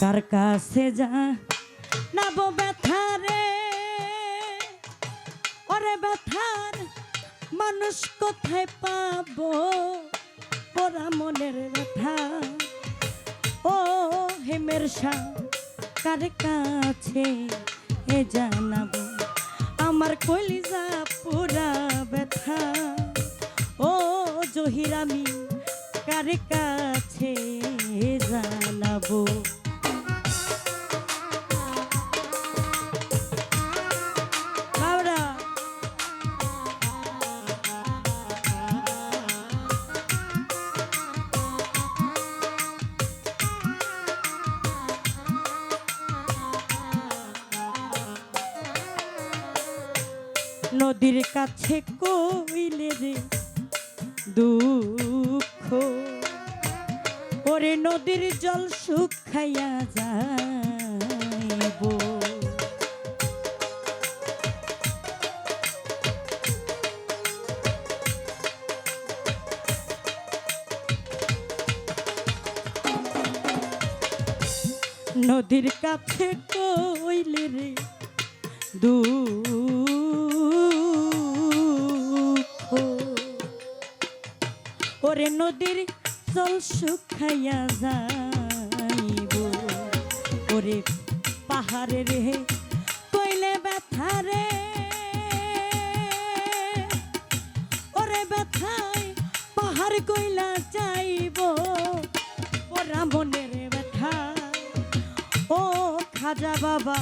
কার কাছে যা, নাব ব্যথা রে। ওরে ব্যথার মানুষ কোথায় পাবো? পোড়া মনের ব্যথা। ও হেমের শাহ কার কাছে এ জানাব? আমার কলিজা পুরা ব্যথা। ও জহিরামি কার কাছে জানাব? নদীর কাছে কইলে রে দুঃখ। ওরে নদীর জল শুকাইয়া যাইব। নদীর কাছে কইলে রে দুঃখ। নদীর জল শুকাইয়া যাইব। ওরে পাহাড়ে রে, কইলে ব্যথা রে। ওরে ব্যথায় পাহাড় কইলা যাইব। ওরা মনের ব্যথা, ও খাজা বাবা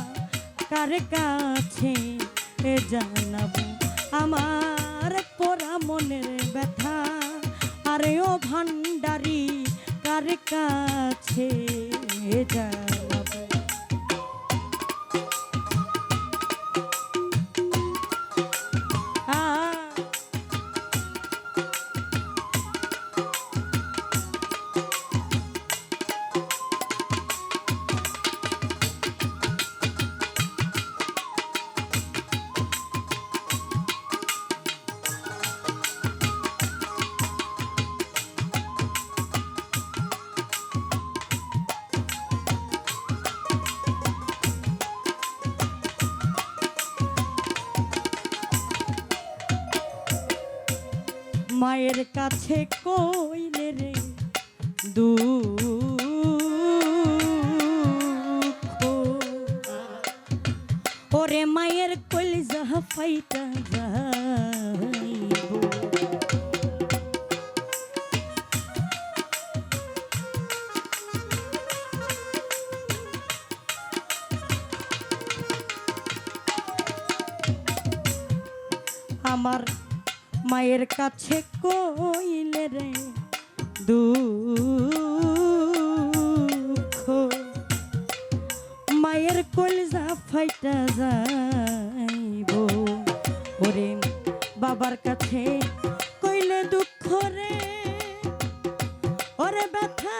কার কাছে জানাব? কাছে এ মায়ের কাছে কইলে রে দুঃখ। ওরে মায়ের কলিজা ফাইটা যাইব। আমার মায়ের কাছে কইলে রে, দুঃখ। মায়ের কলজা ফাইটা যাইব। ওরে বাবার কাছে কইলে দুঃখ রে। ওরে ব্যথা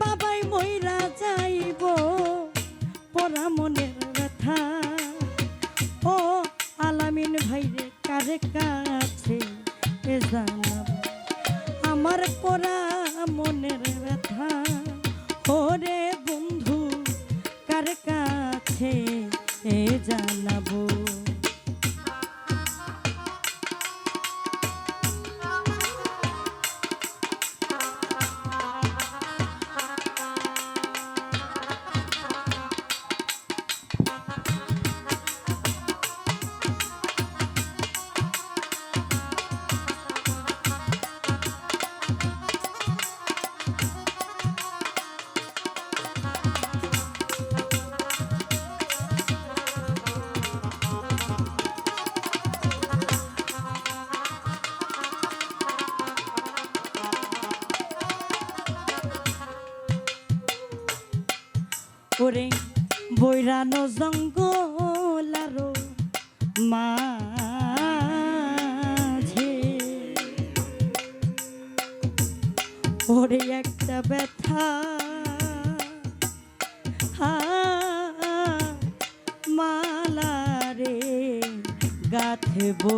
বাবাই মইরা যাইব। পরা মনের কারে কাছে এ আমার পরা মনের বৈরানো জঙ্গল আরও মাঝে। ওরে একটা ব্যথা। হা মালা রে গাথবো।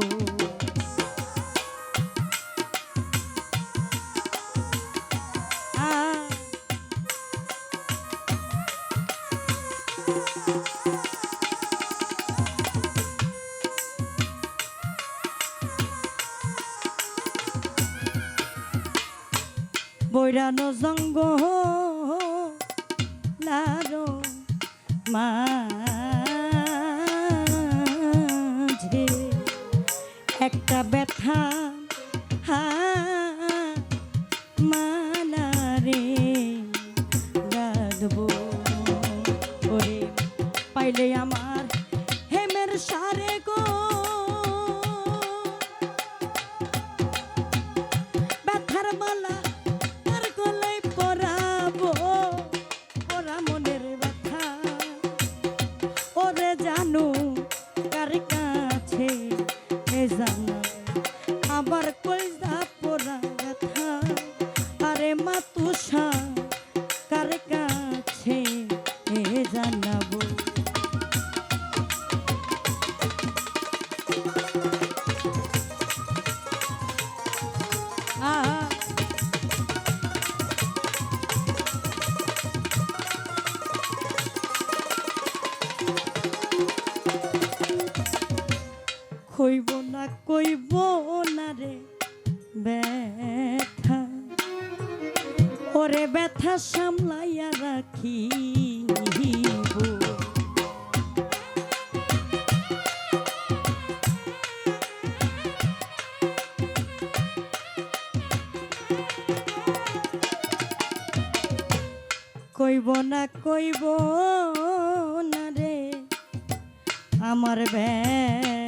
বৈরানো জঙ্গ লারো মাঝে ব্যথা। ওরে ব্যথা সামলাইয়া রাখিব। কইব না কইব না রে আমার ব্যথা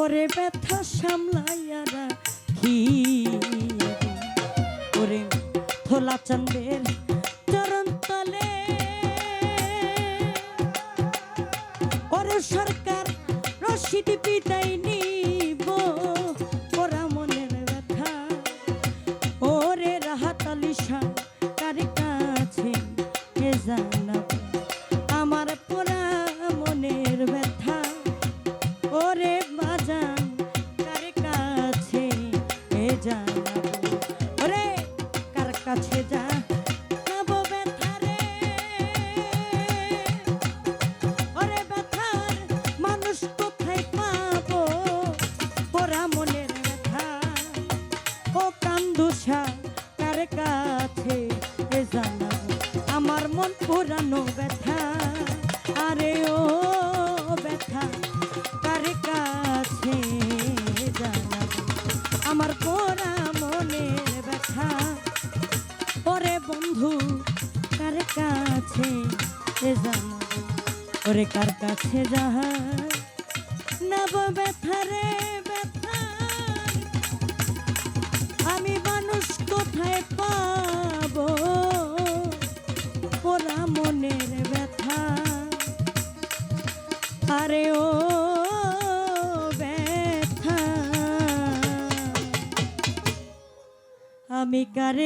ওরে ব্যথা সামলাইয়া রাখি। ওরে থোলা চন্দের চরণ তলে। ওরে সরকার মনের ব্যথা। ও কান্দুষা কার কাছে এ আমার মন পুরানো ব্যথা। আরে ও ওরে কার কাছে যাহা নব ব্যথা রে ব্যথা আমি মানুষ কোথায় পাবো